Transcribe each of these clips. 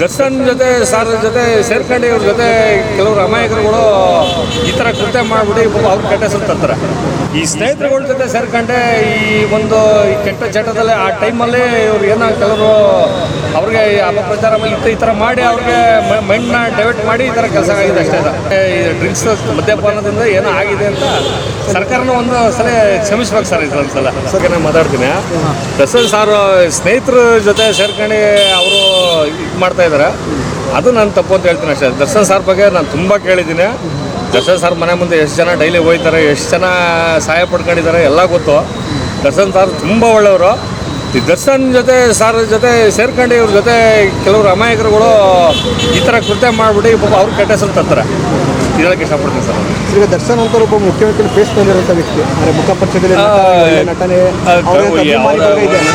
ದರ್ಶನ್ ಜೊತೆ ಸಾರ್ ಜೊತೆ ಸೇರ್ಕೊಂಡು ಇವ್ರ ಜೊತೆ ಕೆಲವರು ಅಮಾಯಕರುಗಳು ಈ ಥರ ಕೃತ್ಯ ಮಾಡಿಬಿಟ್ಟು ಅವ್ರ ಕೆಟ್ಟ ಹೆಸರು ತರ್ತಾರೆ. ಈ ಸ್ನೇಹಿತರುಗಳ ಜೊತೆ ಸೇರ್ಕೊಂಡೆ ಈ ಒಂದು ಈ ಕೆಟ್ಟ ಚಟದಲ್ಲಿ ಆ ಟೈಮಲ್ಲಿ ಇವ್ರು ಏನೋ ಕೆಲವರು ಅವ್ರಿಗೆ ಅಪಪ್ರಚಾರ ಮಾಡಿ ಈ ಥರ ಮಾಡಿ ಅವ್ರಿಗೆ ಮೈಂಡ್ನ ಡೈವರ್ಟ್ ಮಾಡಿ ಈ ಥರ ಕೆಲಸ ಆಗಿದೆ ಅಷ್ಟೇ. ಈ ಡ್ರಿಂಕ್ಸ್ ಮದ್ಯಪಾನದಿಂದ ಏನೋ ಆಗಿದೆ ಅಂತ ಸರ್ಕಾರನ ಒಂದು ಸಲ ಕ್ಷಮಿಸ್ಬೇಕು ಸರ್ ಇದೊಂದು ಸಲ ನಾನು ಮಾತಾಡ್ತೀನಿ. ದರ್ಶನ್ ಸಾರು ಸ್ನೇಹಿತರ ಜೊತೆ ಸೇರ್ಕೊಂಡು ಅವರು ಇದು ಮಾಡ್ತಾ ಇದ್ದಾರೆ ಅದು ನಾನು ತಪ್ಪು ಅಂತ ಹೇಳ್ತೀನಿ ಅಷ್ಟೇ. ದರ್ಶನ್ ಸಾರ್ ಬಗ್ಗೆ ನಾನು ತುಂಬ ಕೇಳಿದ್ದೀನಿ. ದರ್ಶನ್ ಸರ್ ಮನೆ ಮುಂದೆ ಎಷ್ಟು ಜನ ಡೈಲಿ ಹೋಗ್ತಾರೆ ಎಷ್ಟು ಜನ ಸಹಾಯ ಪಡ್ಕೊಂಡಿದ್ದಾರೆ ಎಲ್ಲ ಗೊತ್ತು. ದರ್ಶನ್ ಸರ್ ತುಂಬ ಒಳ್ಳೆಯವರು. ಈ ದರ್ಶನ್ ಜೊತೆ, ಸಾರ್ ಜೊತೆ ಸೇರ್ಕೊಂಡು ಇವ್ರ ಜೊತೆ ಕೆಲವರು ಅಮಾಯಕರುಗಳು ಈ ಥರ ಕೃತ್ಯ ಮಾಡಿಬಿಟ್ಟು ಪಾಪ ಅವ್ರ ಕೆಟ್ಟ ಹೇಳಕ್ಕೆ ಇಷ್ಟಪಡ್ತೀನಿ ಸರ್. ಈಗ ದರ್ಶನ್ ಅಂತ ಒಬ್ಬ ಮುಖ್ಯಮಂತ್ರಿ ಫೇಸ್ ಬಂದಿರುವಂಥ ವ್ಯಕ್ತಿ ಅಂದರೆ ಮುಖ ಪರಿಚಯದಲ್ಲಿ ನಟನೆ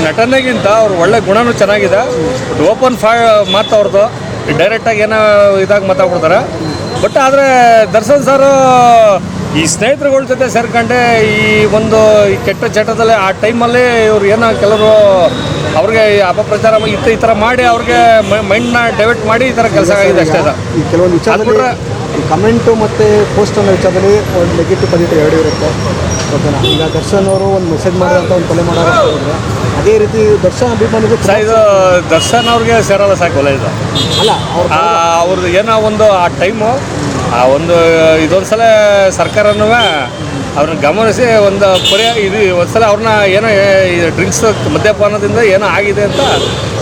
ನಟನೆಗಿಂತ ಅವ್ರ ಒಳ್ಳೆ ಗುಣನೂ ಚೆನ್ನಾಗಿದೆ ಓಪನ್ ಫಾ ಮಾತು ಅವ್ರದ್ದು ಡೈರೆಕ್ಟಾಗಿ ಏನೋ ಇದಾಗಿ ಮಾತಾಡ್ಬಿಡ್ತಾರೆ ಬಟ್ ಆದರೆ ದರ್ಶನ್ ಸರ್ ಈ ಸ್ನೇಹಿತರುಗಳ ಜೊತೆ ಸೇರ್ಕೊಂಡೆ ಈ ಒಂದು ಈ ಕೆಟ್ಟ ಚಟದಲ್ಲಿ ಆ ಟೈಮಲ್ಲಿ ಇವ್ರು ಏನೋ ಕೆಲವರು ಅವ್ರಿಗೆ ಈ ಅಪಪ್ರಚಾರ ಈ ಥರ ಮಾಡಿ ಅವ್ರಿಗೆ ಮೈಂಡ್ನ ಡೈವರ್ಟ್ ಮಾಡಿ ಈ ಥರ ಕೆಲಸ ಆಗಿದೆ ಅಷ್ಟೇ ಅದು. ಕಮೆಂಟು ಮತ್ತು ಪೋಸ್ಟ್ ಅನ್ನೋ ವಿಚಾರದಲ್ಲಿ ಒಂದು ನೆಗೆಟಿವ್ ಪಾಸಿಟಿವ್ ಎರಡು ಇರುತ್ತೆ. ಓಕೆನಾ ಈಗ ದರ್ಶನ್ ಅವರು ಒಂದು ಮೆಸೇಜ್ ಮಾಡಿದಂಥ ಒಂದು ಕೊಲೆ ಮಾಡೋ ಅದೇ ರೀತಿ ದರ್ಶನ್ ಅಭಿಮಾನಿಗಳು ಸರ್ ಇದು ದರ್ಶನ್ ಅವ್ರಿಗೆ ಸೇರಲ್ಲ ಸಾಕು ಒಲೆ ಇದು. ಅಲ್ಲ ಅವ್ರದ್ದು ಏನೋ ಒಂದು ಆ ಟೈಮು ಆ ಒಂದು ಇದೊಂದು ಸಲ ಸರ್ಕಾರನೂ ಅವ್ರನ್ನ ಗಮನಿಸಿ ಒಂದು ಪರ್ಯ ಇದು ಒಂದು ಸಲ ಅವ್ರನ್ನ ಏನೋ ಡ್ರಿಂಕ್ಸ್ ಮದ್ಯಪಾನದಿಂದ ಏನೋ ಆಗಿದೆ ಅಂತ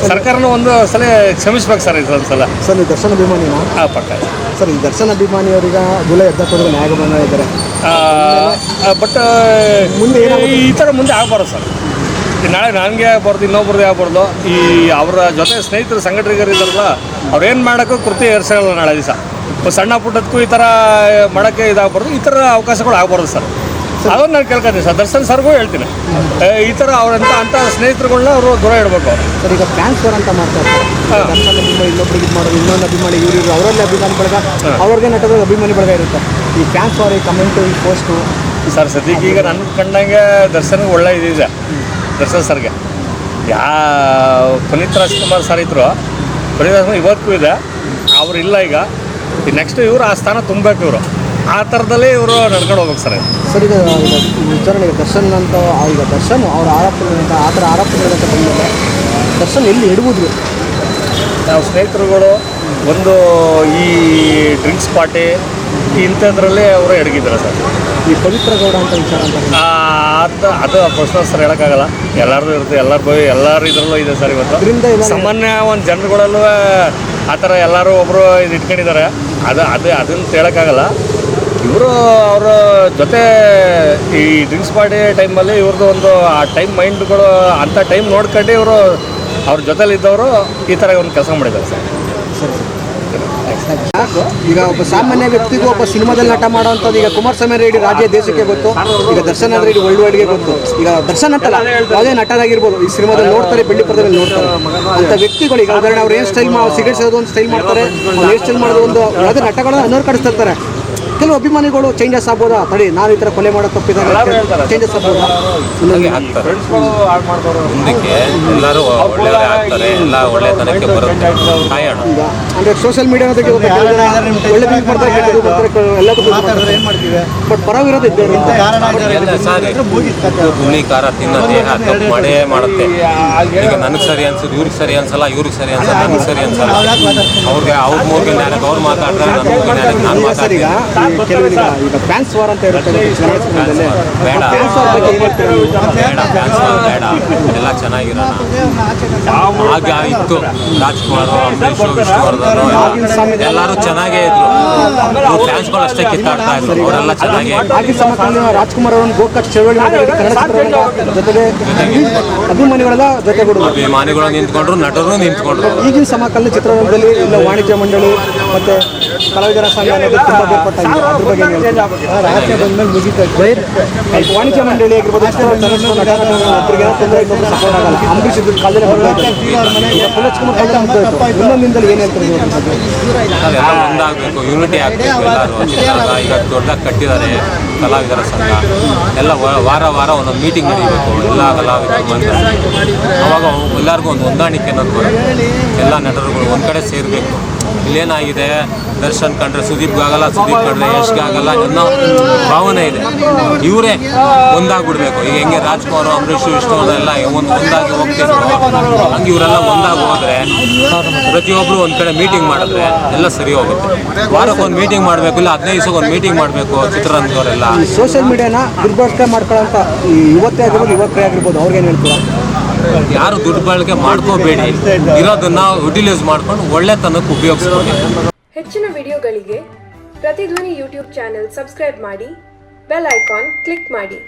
ಸರ್ಕಾರನ ಒಂದು ಸಲ ಕ್ಷಮಿಸ್ಬೇಕು ಸರ್ ಇದೊಂದು ಸಲ ಸರ್ ನೀವು ಅಭಿಮಾನಿ ಅಭಿಮಾನಿನ? ಆ ಪಕ್ಕ. ಸರ್ ಈ ದರ್ಶನ್ ಅಭಿಮಾನಿಯವರೀಗ ಜುಲೈ ಹದಿನಾಲ್ಕು ನ್ಯಾಯ ಬಂದ ಇದ್ದಾರೆ. ಬಟ್ ಮುಂದೆ ಈ ಥರ ಮುಂದೆ ಆಗಬಾರ್ದು ಸರ್. ನಾಳೆ ನನಗೆ ಆಗ್ಬಾರ್ದು ಇನ್ನೊಬ್ರದ್ದು ಆಗ್ಬಾರ್ದು. ಈ ಅವರ ಜೊತೆ ಸ್ನೇಹಿತರು ಸಂಘಟಕರಿದ್ದಾರಲ್ಲ ಅವ್ರೇನು ಅವ್ರು ಏನು ಮಾಡೋಕ್ಕೂ ಕೃತಿ ಏರ್ಸಲ್ಲ ನಾಳೆ ದಿವಸ. ಸಣ್ಣ ಪುಟ್ಟದಕ್ಕೂ ಈ ಥರ ಮಾಡೋಕ್ಕೆ ಇದಾಗಬಾರ್ದು. ಈ ಥರ ಅವಕಾಶಗಳು ಆಗಬಾರ್ದು ಸರ್. ಅದನ್ನು ನಾನು ಕೇಳ್ಕೊತೀನಿ ಸರ್. ದರ್ಶನ್ ಸರ್ಗೂ ಹೇಳ್ತೀನಿ. ಈ ಥರ ಅವ್ರಂತ ಅಂಥ ಸ್ನೇಹಿತರುಗಳನ್ನ ಅವರು ದೂರ ಇಡಬೇಕು. ಸರ್ ಈಗ ಫ್ಯಾನ್ಸ್ ಫೋರ್ ಅಂತ ಮಾಡ್ತಾರೆ ಇನ್ನೊಬ್ಬರಿಗೆ ದರ್ಶನ್ ಅಭಿಮಾನಿ ಇನ್ನೊಬ್ರಿಗೆ ಇದು ಮಾಡೋದು ಇನ್ನೊಂದು ಅಭಿಮಾನಿ ಇವರು ಇವರು ಅವರಲ್ಲಿ ಅಭಿಮಾನಿ ಬಳಗ ಅವ್ರಿಗೆ ನಟದ ಅಭಿಮಾನಿ ಬಳಗ ಇರುತ್ತೆ. ಈ ಫ್ಯಾನ್ಸ್ ಫೋರ್ ಈ ಕಮೆಂಟು ಈ ಪೋಸ್ಟು ಸರ್ ಸದ್ಯಕ್ಕೆ ಈಗ ನನ್ನ ಕಂಡಂಗೆ ದರ್ಶನ್ಗೆ ಒಳ್ಳೆ ಇದಿದೆ ದರ್ಶನ್ ಸರ್ಗೆ. ಯಾ ಪುನೀತ್ ರಾಜ್ಕುಮಾರ್ ಸರ್ ಇದ್ರು. ಪುನೀತ್ ರಾಜ್ಕುಮಾರ್ ಇವತ್ತಿಗೂ ಇದೆ. ಅವ್ರು ಇಲ್ಲ ಈಗ. ಈ ನೆಕ್ಸ್ಟ್ ಇವರು ಆ ಸ್ಥಾನ ತುಂಬಬೇಕು ಇವರು. ಆ ಥರದಲ್ಲಿ ಇವರು ನಡ್ಕೊಂಡು ಹೋಗ್ಬೇಕು ಸರ್. ಸರ್ ಈಗ ವಿಚಾರಣೆಗೆ ದರ್ಶನ್ ಅಂತ ಈಗ ದರ್ಶನ್ ಅವ್ರ ಆರೋಪಗಳಿಂದ ಆ ಥರ ಆರೋಪಗಳಿಂದ ಬಂದಮೇಲೆ ದರ್ಶನ್ ಎಲ್ಲಿ ಇಡ್ಬೋದು ನಾವು ಸ್ನೇಹಿತರುಗಳು ಒಂದು ಈ ಡ್ರಿಂಕ್ಸ್ ಪಾರ್ಟಿ ಇಂಥದ್ರಲ್ಲಿ ಅವರು ಎಡಗಿದ್ರು ಸರ್. ಈ ಪವಿತ್ರ ಗೌಡ ಅಂತ ವಿಚಾರ ಅಂತ ಅದು ಅದು ಪರ್ಸನಲ್ ಸರ್ ಹೇಳೋಕ್ಕಾಗಲ್ಲ. ಎಲ್ಲರದು ಇರುತ್ತೆ ಎಲ್ಲರ ಬೈ ಎಲ್ಲರ ಇದರಲ್ಲೂ ಇದೆ ಸರ್ ಇವತ್ತು. ಸಾಮಾನ್ಯ ಒಂದು ಜನರುಗಳಲ್ಲೂ ಆ ಥರ ಎಲ್ಲರೂ ಒಬ್ಬರು ಇದು ಇಟ್ಕೊಂಡಿದ್ದಾರೆ. ಅದು ಅದು ಅದನ್ನು ಹೇಳೋಕ್ಕಾಗಲ್ಲ ಇವರು ಅವರ ಜೊತೆ ಈ ಡ್ರಿಂಕ್ಸ್ ಪಾರ್ಟಿ ಟೈಮಲ್ಲಿ ಇವ್ರದ್ದು ಒಂದು, ಆ ಟೈಮ್ ಮೈಂಡ್ಗಳು ಅಂಥ ಟೈಮ್ ನೋಡ್ಕೊಂಡು ಇವರು ಅವ್ರ ಜೊತೆಲಿದ್ದವರು ಈ ಥರ ಒಂದು ಕೆಲಸ ಮಾಡಿದ್ದಾರೆ ಸರ್. ಈಗ ಒಬ್ಬ ಸಾಮಾನ್ಯ ವ್ಯಕ್ತಿಗೂ ಒಬ್ಬ ಸಿನಿಮಾದಲ್ಲಿ ನಟ ಮಾಡೋವಂಥದ್ದು, ಈಗ ಕುಮಾರಸ್ವಾಮಿ ರೆಡ್ಡಿ ರಾಜ್ಯ ದೇಶಕ್ಕೆ ಗೊತ್ತು, ಈಗ ದರ್ಶನ್ ಅಂದ್ರೆ ಇಡೀ ವರ್ಲ್ಡ್ ವೈಡ್ಗೆ ಗೊತ್ತು. ಈಗ ದರ್ಶನ್ ಅಂತಲ್ಲ, ಯಾವುದೇ ನಟನಾಗಿರ್ಬೋದು, ಈ ಸಿನಿಮಾದಲ್ಲಿ ನೋಡ್ತಾರೆ, ಬೆಳ್ಳಿ ಪರದಲ್ಲಿ ನೋಡ್ತಾರೆ. ಅಂತ ವ್ಯಕ್ತಿಗಳು, ಈಗ ಉದಾಹರಣೆ, ಅವ್ರು ಏನು ಸ್ಟೈಲ್ ಸಿಗರೇಟ್ ಸೇದೋದು ಒಂದು ಸ್ಟೈಲ್ ಮಾಡ್ತಾರೆ, ಅವ್ರು ಏನು ಸ್ಟೈಲ್ ಮಾಡೋದು ಒಂದು ಯಾವುದೇ ನಟಗಳನ್ನ ಅನ್ನೋರು ಕಡಿಸ್ತಿರ್ತಾರೆ ಕೆಲವು ಅಭಿಮಾನಿಗಳು ಚೇಂಜಸ್ ಆಗ್ಬೋದಾ? ತಡಿ ನಾನು ಈ ಥರ ಕೊಲೆ ಮಾಡೋ ತಪ್ಪಿದ್ದಾರೆ ಚೇಂಜಸ್ ಆಗ್ಬೋದಾ? ಮುಂದಕ್ಕೆ ಎಲ್ಲರೂ ಒಳ್ಳೆಯವರೇ ಆಗ್ತಾರೆ. ಎಲ್ಲ ಒಳ್ಳೆತನಕ್ಕೆ ಬರುತ್ತೆ. ಕಾಯೋಣ ಅಂದ್ರೆ ಸೋಷಿಯಲ್ ಮೀಡಿಯಾ ಒಳ್ಳೆ ಬಿಲ್ ಮಾಡ್ತಾರೆ ಕೆಟ್ಟದು ಮಾಡ್ತಾರೆ ಎಲ್ಲದಕ್ಕೂ ಬಟ್ ಪರವಿರೋದು ಇದ್ದೇ ಹುಳಿ ಖಾರ ತಿನ್ನೋ ದೇಹ ತಪ್ಪು ಮಾಡೇ ಮಾಡುತ್ತೆ. ಈಗ ನನಗೆ ಸರಿ ಅನ್ಸುತ್ತೆ ಇವ್ರಿಗೆ ಸರಿ ಅನ್ಸಲ್ಲ ಇವ್ರಿಗೆ ಸರಿ ಅನ್ಸಲ್ಲ ನನಗೆ ಸರಿ ಅನ್ಸಲ್ಲ. ಅವ್ರಿಗೆ ಅವ್ರ ಮೂರ್ಗೆ ನ್ಯಾಯಕ್ಕೆ ಅವ್ರು ಮಾತಾಡ್ತಾರೆ ನನ್ನ ಮೂರ್ಗೆ ನ್ಯಾಯಕ್ಕೆ ನಾನು ಮಾತಾಡ್ತೀನಿ. ಕೆಲವರಿಗೆ ಈಗ ಫ್ಯಾನ್ಸ್ ವಾರ್ ಅಂತ ಇರುತ್ತೆ ಬೇಡ. ಫ್ಯಾನ್ಸ್ ವಾರ್ ಬಗ್ಗೆ? ಬೇಡ ಫ್ಯಾನ್ಸ್ ಬೇಡ. ಎಲ್ಲ ಚೆನ್ನಾಗಿರೋಣ. ಆಗ ಇತ್ತು ರಾಜ್ಕುಮಾರ್ ಅಂಬರೀಷ್ ವಿಷ್ಣುವರ್ಧನ್ ಎಲ್ಲರೂ ಚೆನ್ನಾಗೇ ಇದ್ರು. ಫ್ಯಾನ್ಸ್ಗಳು ಅಷ್ಟೇ ಕಿತ್ತಾಡ್ತಾ ಇದ್ರು. ಅವರೆಲ್ಲ ಚೆನ್ನಾಗೇ ಇದ್ರು. ಆಗಿನ ಸಮಯದಲ್ಲಿ ರಾಜ್ಕುಮಾರ್ ಅವರನ್ನು ಗೋಕಾಕ್ ಚಳವಳಿ ಮಾಡಿ ಕನ್ನಡ ಜೊತೆಗೆ ಅಭಿಮಾನಿಗಳೆಲ್ಲ ಅಭಿಮಾನಿಗಳು ನಿಂತ್ಕೊಂಡ್ರು ನಟರು ನಿಂತ್ಕೊಂಡ್ರು. ಈಗಿನ ಸಮಕಾಲೀನ ಚಿತ್ರರಂಗದಲ್ಲಿ ಇಲ್ಲ ವಾಣಿಜ್ಯ ಮಂಡಳಿ ಮತ್ತೆ ಕಲಾವಿದರ ಸಂಘ ಅನ್ನೋದು ತುಂಬಾ ಬೇರ್ಪಟ್ಟಾಗಿದೆ. ಅದ್ರ ಬಗ್ಗೆ ಏನ್ ಹೇಳ್ತೀರಾ? ಈ ವಾಣಿಜ್ಯ ಮಂಡಳಿ ಆಗಿರ್ಬೋದು ತೊಂದರೆ ಅಂದ್ರೆ ಆಗಲ್ಲ. ಅಂಬರೀಷ್ ಇದ್ರ ಕಾಲದಲ್ಲಿ ಹೊರಟಾಯ್ತು ಈಗ ಪುನಃ ಕುಮಾರ್ ಕಾಲದಲ್ಲಿ ಮುಗ್ದೋಯ್ತು ಇನ್ನೊಂದಿಂದಲೇ ಏನು ಹೇಳ್ತಾರೆ ನೀವು ಅದ್ರ ಬಗ್ಗೆ? ಎಲ್ಲ ಒಂದಾಗಬೇಕು. ಯೂನಿಟಿ ಆಗಬೇಕು ಎಲ್ಲರೂ. ಚಿತ್ರರಂಗ ಈಗ ದೊಡ್ಡದಾಗಿ ಕಟ್ಟಿದ್ದಾರೆ ಕಲಾವಿದರ ಸಂಘ. ಎಲ್ಲ ವ- ವಾರ ವಾರ ಒಂದೊಂದು ಮೀಟಿಂಗ್ ನಡೀಬೇಕು. ಎಲ್ಲ ಕಲಾವಿದರು ಬಂದರೆ ಅವಾಗ ಎಲ್ಲರಿಗೂ ಒಂದು ಹೊಂದಾಣಿಕೆ ಅನ್ನೋದು ಬರುತ್ತೆ. ಎಲ್ಲ ನಟರುಗಳು ಒಂದು ಕಡೆ ಸೇರಬೇಕು. ಇಲ್ಲೇನಾಗಿದೆ? ದರ್ಶನ್ ಕಂಡ್ರೆ ಸುದೀಪ್ಗೆ ಆಗಲ್ಲ, ಸುದೀಪ್ ಕಂಡ್ರೆ ಯಶ್ಗೆ ಆಗಲ್ಲ ಅನ್ನೋ ಭಾವನೆ ಇದೆ. ಇವರೇ ಒಂದಾಗ್ಬಿಡ್ಬೇಕು. ಈಗ ಹೆಂಗೆ ರಾಜ್ಕುಮಾರ್ ಅಂಬರೀಷ್ ಎಲ್ಲ ಒಂದು ಒಂದಾಗಿ ಹೋಗ್ತಿದ್ರು. ಹಂಗೆ ಇವರೆಲ್ಲ ಒಂದಾಗಿ ಹೋದ್ರೆ ಪ್ರತಿಯೊಬ್ಬರು ಒಂದು ಕಡೆ ಮೀಟಿಂಗ್ ಮಾಡಿದ್ರೆ ಎಲ್ಲ ಸರಿ ಹೋಗುತ್ತೆ. ವಾರಕ್ಕೆ ಒಂದು ಮೀಟಿಂಗ್ ಮಾಡಬೇಕು, ಇಲ್ಲ ಹದಿನೈದು ದಿವಸಕ್ಕೆ ಒಂದು ಮೀಟಿಂಗ್ ಮಾಡಬೇಕು ಚಿತ್ರರಂಗದವರೆಲ್ಲ. ಸೋಷಿಯಲ್ ಮೀಡಿಯಾನ ದುರ್ಬಳಕೆ ಮಾಡ್ಕೊಳ್ಳೋಂಥ ಯುವತೆ ಆಗಿರ್ಬೋದು, ಯುವಕರೇ ಆಗಿರ್ಬೋದು ಅವ್ರಿಗೆ ಏನು ಹೇಳ್ತೀರಾ? ಯಾರು ದುಡ್ಡು ಬಳಕೆ ಮಾಡ್ಕೋಬೇಡಿ. ಇರೋದನ್ನ ಯುಟಿಲೈಸ್ ಮಾಡ್ಕೊಂಡು ಒಳ್ಳೆತನಕ್ಕೆ ಉಪಯೋಗಿಸ್ಕೊಳ್ಳಿ. ಹೆಚ್ಚಿನ ವಿಡಿಯೋಗಳಿಗೆ ಪ್ರತಿಧ್ವನಿ ಯೂಟ್ಯೂಬ್ ಚಾನೆಲ್ ಸಬ್ಸ್ಕ್ರೈಬ್ ಮಾಡಿ, ಬೆಲ್ ಐಕಾನ್ ಕ್ಲಿಕ್ ಮಾಡಿ.